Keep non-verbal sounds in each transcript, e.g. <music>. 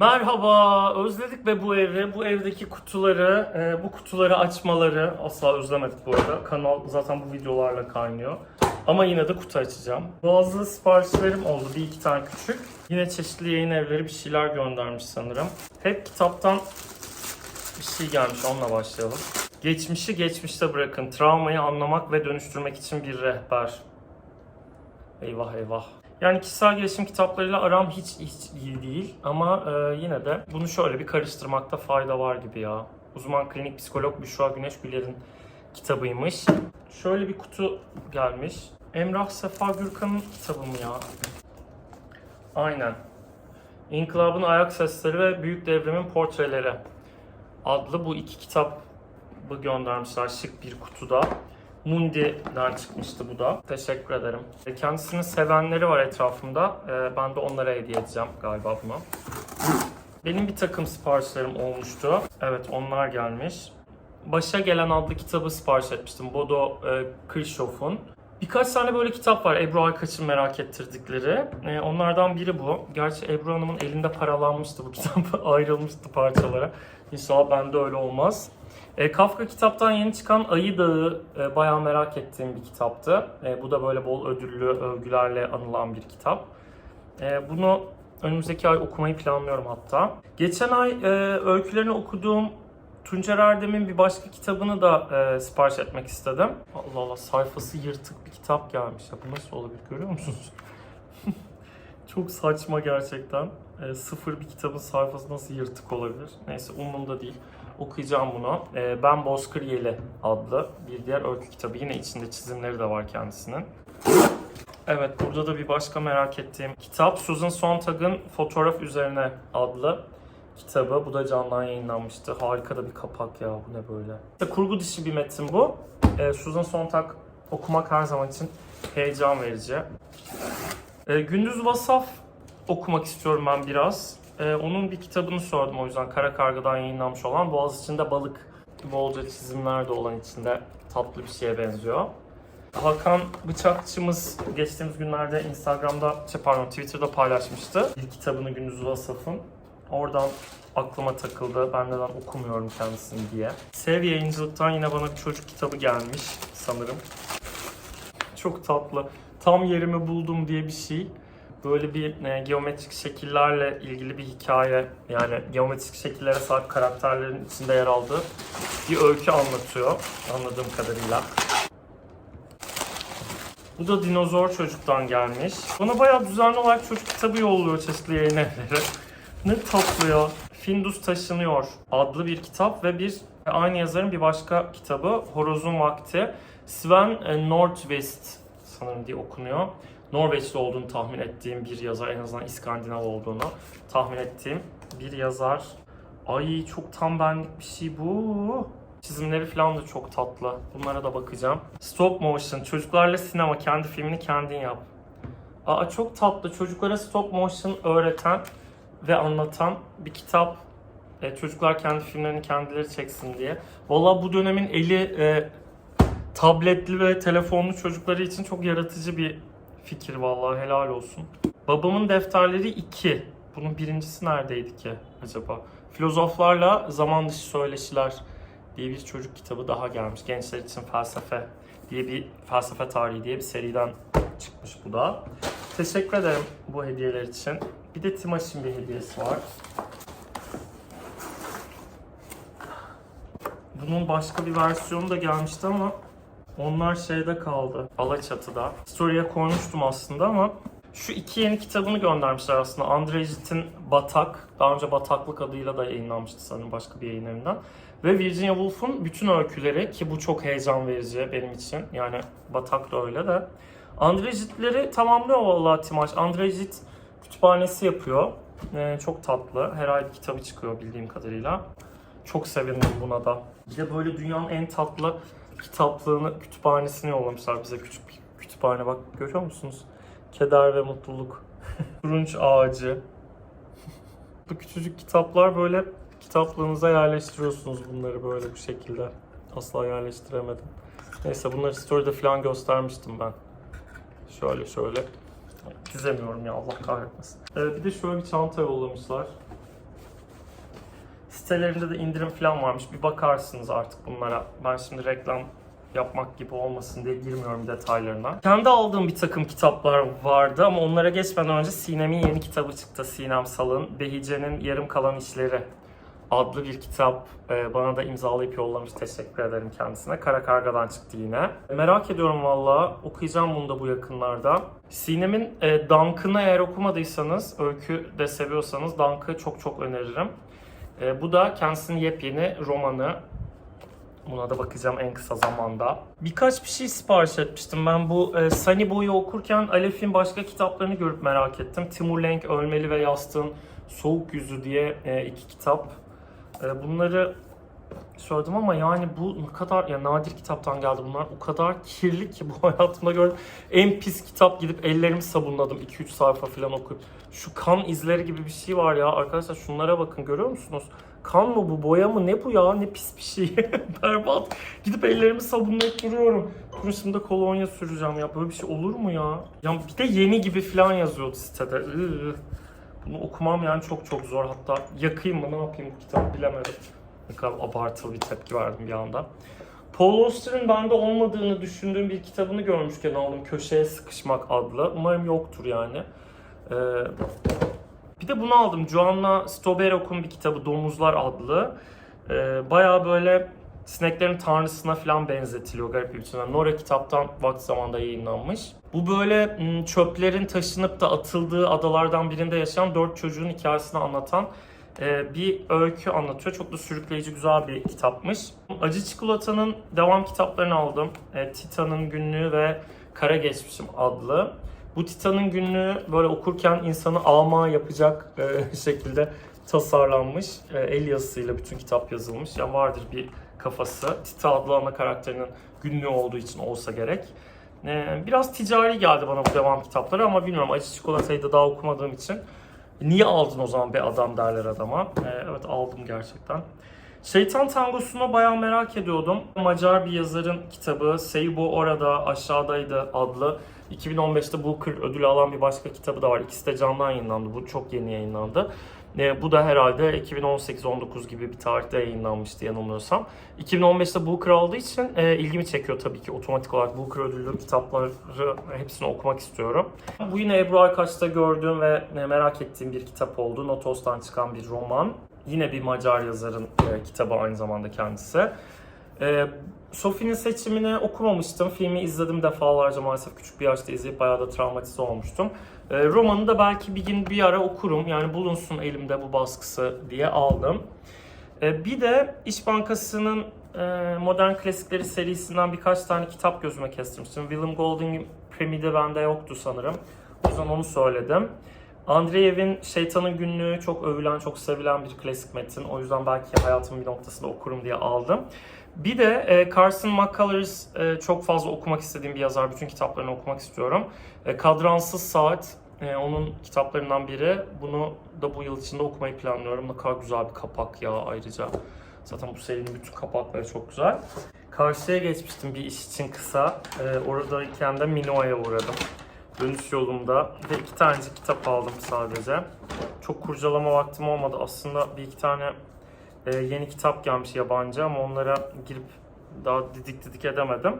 Merhaba, özledik ve bu evi, bu evdeki kutuları, e, bu kutuları açmaları asla özlemedik bu arada. Kanal zaten bu videolarla kaynıyor. Ama yine de kutu açacağım. Bazı siparişlerim oldu, bir iki tane küçük. Yine çeşitli yayın evleri bir şeyler göndermiş sanırım. Hep kitaptan bir şey gelmiş, onunla başlayalım. Geçmişi geçmişte bırakın, travmayı anlamak ve dönüştürmek için bir rehber. Eyvah eyvah. Yani kişisel gelişim kitaplarıyla aram hiç hiç iyi değil ama e, yine de bunu şöyle bir karıştırmakta fayda var gibi ya. Uzman klinik psikolog Büşra Güneş Güler'in kitabıymış. Şöyle bir kutu gelmiş. Emrah Sefa Gürkan'ın kitabı mı ya? Aynen. İnkılabın Ayak Sesleri ve Büyük Devrimin Portreleri adlı bu iki kitabı göndermişler şık bir kutuda. Mundi'den çıkmıştı bu da. Teşekkür ederim. E, Kendisinin sevenleri var etrafımda. E, Ben de onlara hediye edeceğim galiba bunu. Benim bir takım siparişlerim olmuştu. Evet onlar gelmiş. Başa Gelen adlı kitabı sipariş etmiştim. Bodo e, Kirchhoff'un. Birkaç tane böyle kitap var Ebru Aykaç'ın merak ettirdikleri. E, onlardan biri bu. Gerçi Ebru Hanım'ın elinde paralanmıştı bu <laughs> kitap. Ayrılmıştı parçalara. İnşallah bende öyle olmaz. E, Kafka kitaptan yeni çıkan Ayı Dağı e, bayağı merak ettiğim bir kitaptı. E, bu da böyle bol ödüllü övgülerle anılan bir kitap. E, bunu önümüzdeki ay okumayı planlıyorum hatta. Geçen ay e, öykülerini okuduğum Tuncer Erdem'in bir başka kitabını da e, sipariş etmek istedim. Allah Allah sayfası yırtık bir kitap gelmiş. Ya, bu nasıl olabilir görüyor musunuz? <laughs> Çok saçma gerçekten. E, sıfır bir kitabın sayfası nasıl yırtık olabilir? Neyse umurumda değil. Okuyacağım bunu. E, ben Bozkır adlı bir diğer öykü kitabı. Yine içinde çizimleri de var kendisinin. Evet burada da bir başka merak ettiğim kitap Susan Sontag'ın Fotoğraf Üzerine adlı kitabı. Bu da candan yayınlanmıştı. Harika da bir kapak ya bu ne böyle. İşte kurgu dışı bir metin bu. E, Susan Sontag okumak her zaman için heyecan verici. E, Gündüz Vasaf okumak istiyorum ben biraz. E, onun bir kitabını sordum o yüzden Kara Karga'dan yayınlanmış olan Boğaz içinde balık bolca çizimler de olan içinde tatlı bir şeye benziyor. Hakan Bıçakçımız geçtiğimiz günlerde Instagram'da, şey pardon Twitter'da paylaşmıştı. Bir kitabını Gündüz Vasaf'ın. Oradan aklıma takıldı. Ben neden okumuyorum kendisini diye. Sev Yayıncılık'tan yine bana bir çocuk kitabı gelmiş sanırım. Çok tatlı. Tam yerimi buldum diye bir şey. Böyle bir e, geometrik şekillerle ilgili bir hikaye yani geometrik şekillere sahip karakterlerin içinde yer aldığı bir öykü anlatıyor anladığım kadarıyla. Bu da dinozor çocuktan gelmiş. Bana bayağı düzenli olarak çocuk kitabı yolluyor çeşitli yayın evleri. Ya. Findus Taşınıyor adlı bir kitap ve bir aynı yazarın bir başka kitabı Horozun Vakti. Sven e, Nordqvist sanırım diye okunuyor. Norveçli olduğunu tahmin ettiğim bir yazar, en azından İskandinav olduğunu tahmin ettiğim bir yazar. Ay çok tam benlik bir şey bu. Çizimleri falan da çok tatlı. Bunlara da bakacağım. Stop motion. Çocuklarla sinema. Kendi filmini kendin yap. Aa çok tatlı. Çocuklara stop motion öğreten ve anlatan bir kitap. E, çocuklar kendi filmlerini kendileri çeksin diye. Valla bu dönemin eli e, tabletli ve telefonlu çocukları için çok yaratıcı bir fikir vallahi helal olsun. Babamın defterleri 2. Bunun birincisi neredeydi ki acaba? Filozoflarla zaman dışı söyleşiler diye bir çocuk kitabı daha gelmiş. Gençler için felsefe diye bir felsefe tarihi diye bir seriden çıkmış bu da. Teşekkür ederim bu hediyeler için. Bir de Timaş'ın bir hediyesi var. Bunun başka bir versiyonu da gelmişti ama onlar şeyde kaldı. Alaçatı'da. Story'e koymuştum aslında ama şu iki yeni kitabını göndermişler aslında. Andrejit'in Batak. Daha önce Bataklık adıyla da yayınlanmıştı sanırım başka bir yayın evinden. Ve Virginia Woolf'un bütün öyküleri ki bu çok heyecan verici benim için. Yani Batak da öyle de. Andrejitleri tamamlıyor vallahi Timaş. Andrejit kütüphanesi yapıyor. Ee, çok tatlı. Her ay kitabı çıkıyor bildiğim kadarıyla. Çok sevindim buna da. Bir de böyle dünyanın en tatlı kitaplığını, kütüphanesini yollamışlar bize. Küçük bir kütüphane bak görüyor musunuz? Keder ve mutluluk. <laughs> Turunç ağacı. Bu küçücük kitaplar böyle kitaplığınıza yerleştiriyorsunuz bunları böyle bu şekilde. Asla yerleştiremedim. Neyse bunları story'de falan göstermiştim ben. Şöyle şöyle. Dizemiyorum ya Allah kahretmesin. Ee, bir de şöyle bir çanta yollamışlar. sitelerinde de indirim falan varmış. Bir bakarsınız artık bunlara. Ben şimdi reklam yapmak gibi olmasın diye girmiyorum detaylarına. Kendi aldığım bir takım kitaplar vardı ama onlara geçmeden önce Sinem'in yeni kitabı çıktı. Sinem Sal'ın Behice'nin Yarım Kalan İşleri adlı bir kitap. Ee, bana da imzalayıp yollamış. Teşekkür ederim kendisine. Kara Karga'dan çıktı yine. Merak ediyorum valla. Okuyacağım bunu da bu yakınlarda. Sinem'in e, Dunk'ını eğer okumadıysanız, öykü de seviyorsanız Dunk'ı çok çok öneririm. E, bu da kendisinin yepyeni romanı. Buna da bakacağım en kısa zamanda. Birkaç bir şey sipariş etmiştim. Ben bu e, Sunny Boy'u okurken Alef'in başka kitaplarını görüp merak ettim. Timur Lenk Ölmeli ve Yastığın Soğuk Yüzü diye e, iki kitap. E, bunları söyledim ama yani bu ne kadar ya nadir kitaptan geldi bunlar. O kadar kirli ki bu <laughs> hayatımda gördüğüm en pis kitap gidip ellerimi sabunladım 2-3 sayfa falan okuyup. Şu kan izleri gibi bir şey var ya arkadaşlar şunlara bakın görüyor musunuz? Kan mı bu boya mı ne bu ya ne pis bir şey <laughs> berbat. Gidip ellerimi sabunlayıp duruyorum. Dur şimdi kolonya süreceğim ya böyle bir şey olur mu ya? Ya bir de yeni gibi falan yazıyordu sitede. Iı. Bunu okumam yani çok çok zor hatta yakayım mı ne yapayım bu kitabı bilemedim. Ne kadar abartılı bir tepki verdim bir anda. Paul Auster'ın bende olmadığını düşündüğüm bir kitabını görmüşken aldım. Köşeye Sıkışmak adlı. Umarım yoktur yani. Ee, bir de bunu aldım. Joanna Stoberok'un bir kitabı Domuzlar adlı. Ee, Baya böyle sineklerin tanrısına falan benzetiliyor garip bir biçimde. Nora kitaptan vakti zamanda yayınlanmış. Bu böyle m, çöplerin taşınıp da atıldığı adalardan birinde yaşayan dört çocuğun hikayesini anlatan e, bir öykü anlatıyor. Çok da sürükleyici güzel bir kitapmış. Acı Çikolata'nın devam kitaplarını aldım. E, Titan'ın Günlüğü ve Kara Geçmişim adlı. Bu Titan'ın günlüğü böyle okurken insanı ama yapacak e, <laughs> şekilde tasarlanmış. El yazısıyla bütün kitap yazılmış. Yani vardır bir kafası. Tita adlı ana karakterinin günlüğü olduğu için olsa gerek. E, biraz ticari geldi bana bu devam kitapları ama bilmiyorum acı çikolatayı da daha okumadığım için. Niye aldın o zaman be adam derler adama. E, evet aldım gerçekten. Şeytan Tangosu'nu bayağı merak ediyordum. Macar bir yazarın kitabı Seibo Orada Aşağıdaydı adlı 2015'te Booker ödülü alan bir başka kitabı da var. İkisi de candan yayınlandı. Bu çok yeni yayınlandı. E, bu da herhalde 2018-19 gibi bir tarihte yayınlanmıştı yanılmıyorsam. 2015'te Booker aldığı için e, ilgimi çekiyor tabii ki otomatik olarak Booker ödüllü kitapları hepsini okumak istiyorum. Bu yine Ebru Aykaç'ta gördüğüm ve merak ettiğim bir kitap oldu. Notos'tan çıkan bir roman. Yine bir Macar yazarın e, kitabı aynı zamanda kendisi. E, Sophie'nin seçimini okumamıştım. Filmi izledim defalarca maalesef küçük bir yaşta izleyip bayağı da travmatize olmuştum. E, romanı da belki bir gün bir ara okurum. Yani bulunsun elimde bu baskısı diye aldım. E, bir de İş Bankası'nın e, Modern Klasikleri serisinden birkaç tane kitap gözüme kestirmiştim. William Golding'in Premi'de bende yoktu sanırım. O yüzden onu söyledim. Andreev'in Şeytanın Günlüğü çok övülen, çok sevilen bir klasik metin. O yüzden belki hayatımın bir noktasında okurum diye aldım. Bir de e, Carson McCullers e, çok fazla okumak istediğim bir yazar. Bütün kitaplarını okumak istiyorum. E, Kadransız Saat e, onun kitaplarından biri. Bunu da bu yıl içinde okumayı planlıyorum. Ne kadar güzel bir kapak ya ayrıca. Zaten bu serinin bütün kapakları çok güzel. Karşıya geçmiştim bir iş için kısa. E, oradayken de Minoa'ya uğradım. Dönüş yolumda ve iki tanecik kitap aldım sadece. Çok kurcalama vaktim olmadı. Aslında bir iki tane e, yeni kitap gelmiş yabancı ama onlara girip daha didik didik edemedim.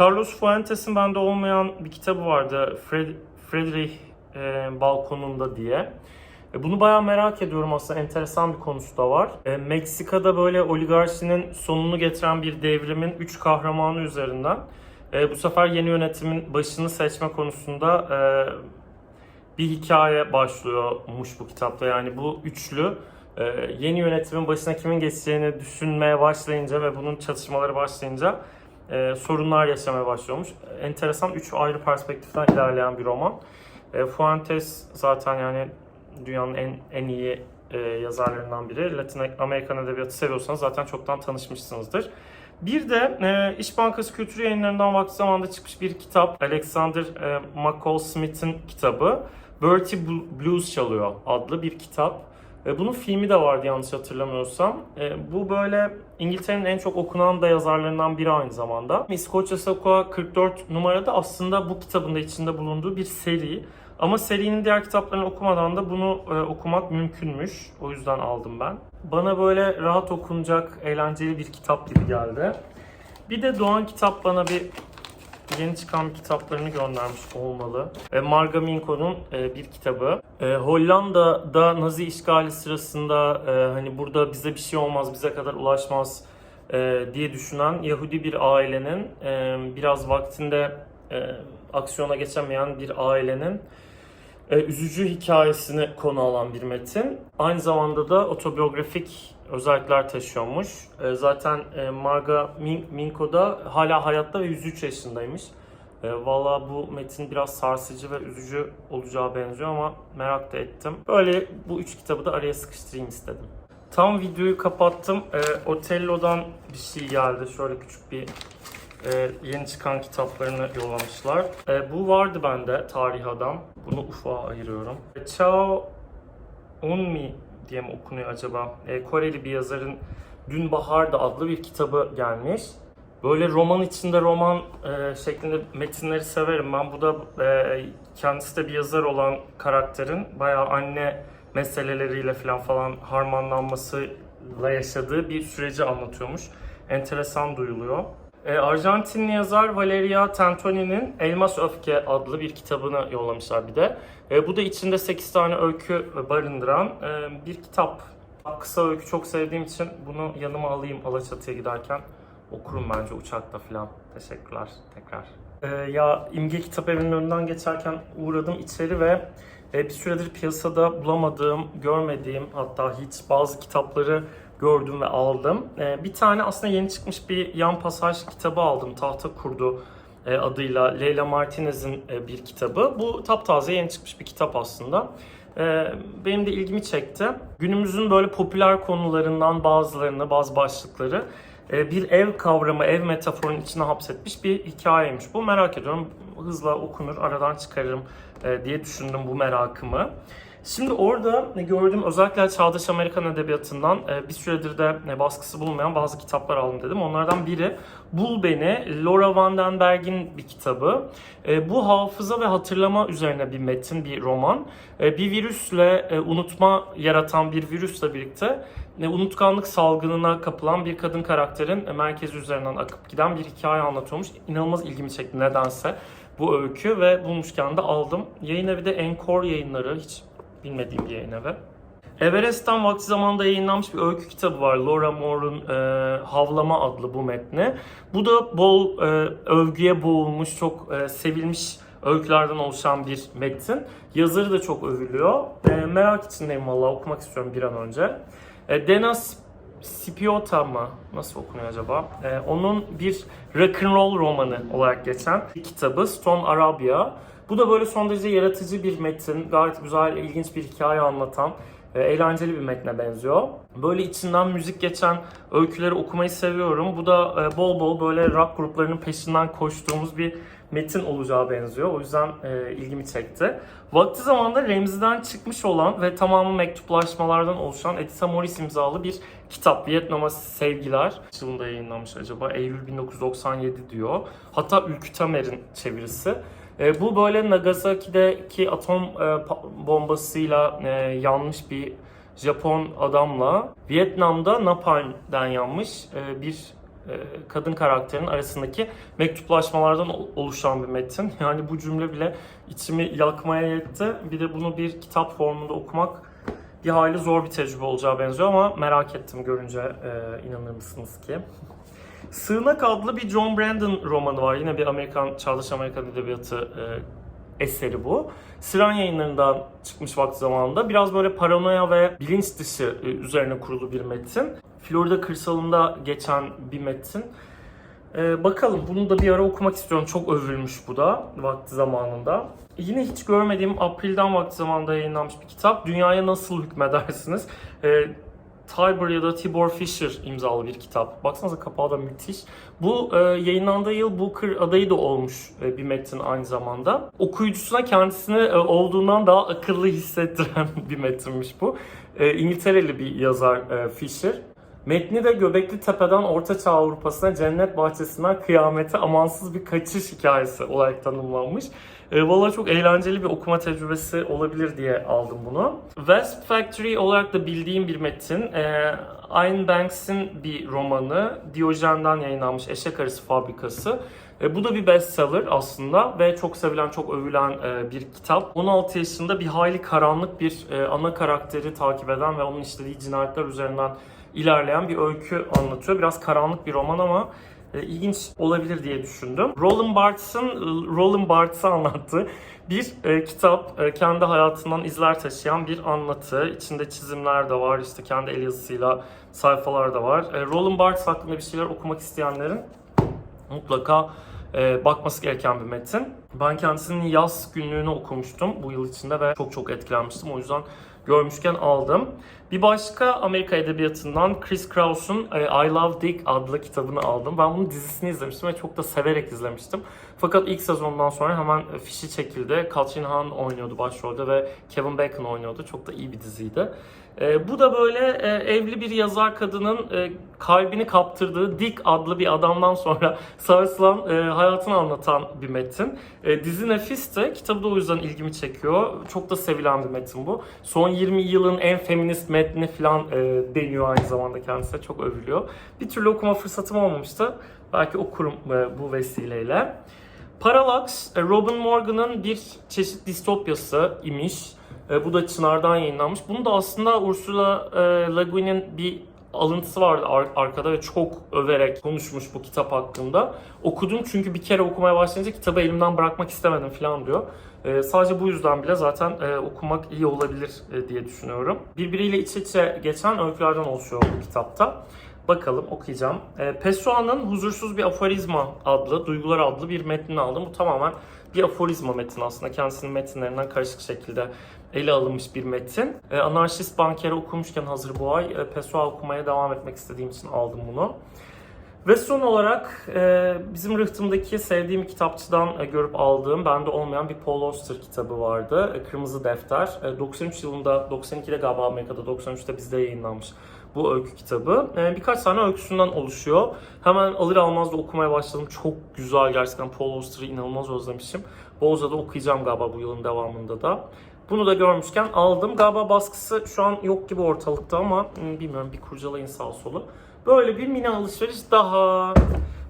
Carlos Fuentes'in bende olmayan bir kitabı vardı. Fred, Friedrich e, Balkonunda diye. E, bunu bayağı merak ediyorum aslında. Enteresan bir konusu da var. E, Meksika'da böyle oligarşinin sonunu getiren bir devrimin üç kahramanı üzerinden e, bu sefer yeni yönetimin başını seçme konusunda e, bir hikaye başlıyormuş bu kitapta. Yani bu üçlü e, yeni yönetimin başına kimin geçeceğini düşünmeye başlayınca ve bunun çatışmaları başlayınca e, sorunlar yaşamaya başlıyormuş. Enteresan üç ayrı perspektiften ilerleyen bir roman. E, Fuentes zaten yani dünyanın en en iyi e, yazarlarından biri. Latin Amerikan edebiyatı seviyorsanız zaten çoktan tanışmışsınızdır. Bir de e, İş Bankası Kültür Yayınları'ndan vakti zamanında çıkmış bir kitap. Alexander e, McCall Smith'in kitabı. Bertie Blues Çalıyor adlı bir kitap. E, bunun filmi de vardı yanlış hatırlamıyorsam. E, bu böyle İngiltere'nin en çok okunan da yazarlarından biri aynı zamanda. İskoçya Sokağı 44 numarada aslında bu kitabın da içinde bulunduğu bir seri. Ama serinin diğer kitaplarını okumadan da bunu e, okumak mümkünmüş. O yüzden aldım ben. Bana böyle rahat okunacak, eğlenceli bir kitap gibi geldi. Bir de Doğan Kitap bana bir yeni çıkan kitaplarını göndermiş olmalı. E, Marga Minko'nun e, bir kitabı. E, Hollanda'da Nazi işgali sırasında e, hani burada bize bir şey olmaz, bize kadar ulaşmaz e, diye düşünen Yahudi bir ailenin e, biraz vaktinde e, aksiyona geçemeyen bir ailenin e, üzücü hikayesini konu alan bir metin. Aynı zamanda da otobiyografik özellikler taşıyormuş. E, zaten e, Marga Min- Minko da hala hayatta ve 103 yaşındaymış. E, Valla bu metin biraz sarsıcı ve üzücü olacağı benziyor ama merak da ettim. Böyle bu üç kitabı da araya sıkıştırayım istedim. Tam videoyu kapattım. E, Otello'dan bir şey geldi. Şöyle küçük bir e, yeni çıkan kitaplarını yollamışlar. E, bu vardı bende Tarih Adam. Bunu ufağa ayırıyorum. E, Chao Unmi diye mi okunuyor acaba? E, Koreli bir yazarın Dün Bahar'da adlı bir kitabı gelmiş. Böyle roman içinde roman e, şeklinde metinleri severim ben. Bu da e, kendisi de bir yazar olan karakterin bayağı anne meseleleriyle falan falan harmanlanmasıyla yaşadığı bir süreci anlatıyormuş. Enteresan duyuluyor. E, Arjantinli yazar Valeria Tantoni'nin Elmas Öfke adlı bir kitabını yollamışlar bir de. E, bu da içinde 8 tane öykü barındıran e, bir kitap. Kısa öykü çok sevdiğim için bunu yanıma alayım Alaçatı'ya giderken. Okurum bence uçakta falan. Teşekkürler tekrar. E, ya İmge Kitap Evi'nin önünden geçerken uğradım içeri ve e, bir süredir piyasada bulamadığım, görmediğim hatta hiç bazı kitapları gördüm ve aldım. E, bir tane aslında yeni çıkmış bir yan pasaj kitabı aldım. Tahta Kurdu e, adıyla Leyla Martinez'in e, bir kitabı. Bu taptaze yeni çıkmış bir kitap aslında. E, benim de ilgimi çekti. Günümüzün böyle popüler konularından bazılarını, bazı başlıkları e, bir ev kavramı, ev metaforunun içine hapsetmiş bir hikayeymiş bu. Merak ediyorum. Hızla okunur, aradan çıkarırım e, diye düşündüm bu merakımı. Şimdi orada gördüğüm özellikle Çağdaş Amerikan Edebiyatı'ndan e, bir süredir de e, baskısı bulunmayan bazı kitaplar aldım dedim. Onlardan biri Bul Beni, Laura Van den Berg'in bir kitabı. E, Bu hafıza ve hatırlama üzerine bir metin, bir roman. Bir virüsle, unutma yaratan bir virüsle birlikte unutkanlık salgınına kapılan bir kadın karakterin merkezi üzerinden akıp giden bir hikaye anlatıyormuş. İnanılmaz ilgimi çekti nedense bu öykü ve bulmuşken de aldım. Yayın evi de Encore yayınları. Hiç bilmediğim bir yayın evi. Everest'ten vakti zamanında yayınlanmış bir öykü kitabı var. Laura Moore'un e, Havlama adlı bu metni. Bu da bol e, övgüye boğulmuş, çok e, sevilmiş öykülerden oluşan bir metin. Yazarı da çok övülüyor. E, merak içindeyim vallahi okumak istiyorum bir an önce. E, Dena Scipiota mı? Nasıl okunuyor acaba? E, onun bir rock and roll romanı olarak geçen bir kitabı Stone Arabia. Bu da böyle son derece yaratıcı bir metin, gayet güzel, ilginç bir hikaye anlatan, e, eğlenceli bir metne benziyor. Böyle içinden müzik geçen öyküleri okumayı seviyorum. Bu da e, bol bol böyle rock gruplarının peşinden koştuğumuz bir metin olacağı benziyor. O yüzden e, ilgimi çekti. Vakti zamanında Remzi'den çıkmış olan ve tamamı mektuplaşmalardan oluşan Edita Morris imzalı bir kitap. Vietnam'a Sevgiler. Yılında yayınlanmış acaba? Eylül 1997 diyor. Hatta Ülkü Tamer'in çevirisi. E, bu böyle Nagasaki'deki atom e, bombasıyla e, yanmış bir Japon adamla Vietnam'da Napalm'den yanmış e, bir e, kadın karakterin arasındaki mektuplaşmalardan ol- oluşan bir metin. <laughs> Yani bu cümle bile içimi yakmaya yetti. Bir de bunu bir kitap formunda okumak bir hayli zor bir tecrübe olacağı benziyor ama merak ettim görünce e, inanır mısınız ki. <laughs> Sığınak adlı bir John Brandon romanı var. Yine bir Amerikan, Çağdaş Amerikan Edebiyatı e, eseri bu. Siren yayınlarından çıkmış vakti zamanında. Biraz böyle paranoya ve bilinç dışı e, üzerine kurulu bir metin. Florida kırsalında geçen bir metin. E, bakalım bunu da bir ara okumak istiyorum. Çok övülmüş bu da vakti zamanında. Yine hiç görmediğim April'den vakti zamanında yayınlanmış bir kitap. Dünyaya Nasıl Hükmedersiniz? E, Tiber ya da Tibor Fisher imzalı bir kitap. Baksanıza kapağı da müthiş. Bu e, yayınlandığı yıl Booker adayı da olmuş e, bir metin aynı zamanda. Okuyucusuna kendisini e, olduğundan daha akıllı hissettiren <laughs> bir metinmiş bu. E, İngiltereli bir yazar e, Fisher. Metni de Göbekli Tepe'den Orta Çağ Avrupa'sına cennet bahçesinden kıyamete amansız bir kaçış hikayesi olarak tanımlanmış. E, Valla çok eğlenceli bir okuma tecrübesi olabilir diye aldım bunu. Wasp Factory olarak da bildiğim bir metin. E, Ian Banks'in bir romanı. Diyojen'den yayınlanmış Eşek Arısı Fabrikası. E, bu da bir bestseller aslında ve çok sevilen, çok övülen e, bir kitap. 16 yaşında bir hayli karanlık bir e, ana karakteri takip eden ve onun işlediği cinayetler üzerinden ilerleyen bir öykü anlatıyor. Biraz karanlık bir roman ama e, ilginç olabilir diye düşündüm. Roland Barthes'ın Roland Barthes'ı anlattığı bir e, kitap. E, kendi hayatından izler taşıyan bir anlatı. İçinde çizimler de var, işte kendi el yazısıyla sayfalar da var. E, Roland Barthes hakkında bir şeyler okumak isteyenlerin mutlaka e, bakması gereken bir metin. Ben kendisinin yaz günlüğünü okumuştum bu yıl içinde ve çok çok etkilenmiştim. O yüzden görmüşken aldım. Bir başka Amerika Edebiyatı'ndan Chris Kraus'un e, I Love Dick adlı kitabını aldım. Ben bunun dizisini izlemiştim ve çok da severek izlemiştim. Fakat ilk sezondan sonra hemen fişi çekildi. Katrin Hahn oynuyordu başrolde ve Kevin Bacon oynuyordu. Çok da iyi bir diziydi. E, bu da böyle e, evli bir yazar kadının e, kalbini kaptırdığı Dick adlı bir adamdan sonra <laughs> sarsılan e, hayatını anlatan bir metin. E, dizi nefisti. Kitabı da o yüzden ilgimi çekiyor. Çok da sevilen bir metin bu. Son 20 yılın en feminist metni falan e, deniyor aynı zamanda kendisine. Çok övülüyor. Bir türlü okuma fırsatım olmamıştı. Belki okurum e, bu vesileyle. Parallax, e, Robin Morgan'ın bir çeşit distopyası imiş. E, bu da Çınar'dan yayınlanmış. Bunu da aslında Ursula e, Le Guin'in bir alıntısı vardı ar- arkada ve çok överek konuşmuş bu kitap hakkında. Okudum çünkü bir kere okumaya başlayınca kitabı elimden bırakmak istemedim falan diyor. E, sadece bu yüzden bile zaten e, okumak iyi olabilir e, diye düşünüyorum. Birbiriyle iç içe geçen öykülerden oluşuyor bu kitapta. Bakalım okuyacağım. E, Pessoa'nın Huzursuz Bir Aforizma adlı, Duygular adlı bir metnini aldım. Bu tamamen bir aforizma metin aslında. Kendisinin metinlerinden karışık şekilde ele alınmış bir metin. E, Anarşist Bankeri okumuşken hazır bu ay e, Pessoa okumaya devam etmek istediğim için aldım bunu. Ve son olarak e, bizim rıhtımdaki sevdiğim kitapçıdan e, görüp aldığım, bende olmayan bir Paul Auster kitabı vardı. E, Kırmızı Defter. E, 93 yılında, 92'de galiba Amerika'da, 93'te bizde yayınlanmış bu öykü kitabı. E, birkaç tane öyküsünden oluşuyor. Hemen alır almaz da okumaya başladım. Çok güzel gerçekten Paul Auster'ı inanılmaz özlemişim. Bolza'da okuyacağım galiba bu yılın devamında da. Bunu da görmüşken aldım. Galiba baskısı şu an yok gibi ortalıkta ama hmm, bilmiyorum bir kurcalayın sağ solu. Böyle bir mini alışveriş daha.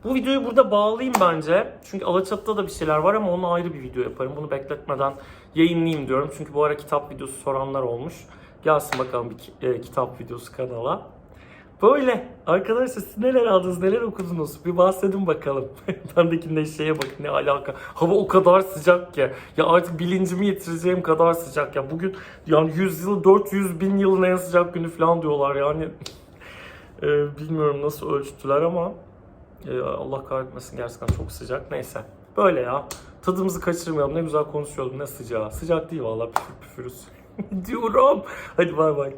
Bu videoyu burada bağlayayım bence. Çünkü Alaçatı'da da bir şeyler var ama onu ayrı bir video yaparım. Bunu bekletmeden yayınlayayım diyorum. Çünkü bu ara kitap videosu soranlar olmuş. Gelsin bakalım bir e, kitap videosu kanala. Böyle. Arkadaşlar siz neler aldınız, neler okudunuz? Bir bahsedin bakalım. <laughs> Bendekinde şeye bakın ne alaka. Hava o kadar sıcak ki. Ya artık bilincimi yitireceğim kadar sıcak ya. Bugün yani 100 yıl, 400 bin yılın en sıcak günü falan diyorlar yani. Ee, <laughs> bilmiyorum nasıl ölçtüler ama e, Allah kahretmesin gerçekten çok sıcak. Neyse. Böyle ya. Tadımızı kaçırmayalım. Ne güzel konuşuyordum. Ne sıcağı. Sıcak değil vallahi püfür püfürüz. <laughs> diyorum. Hadi bay bay.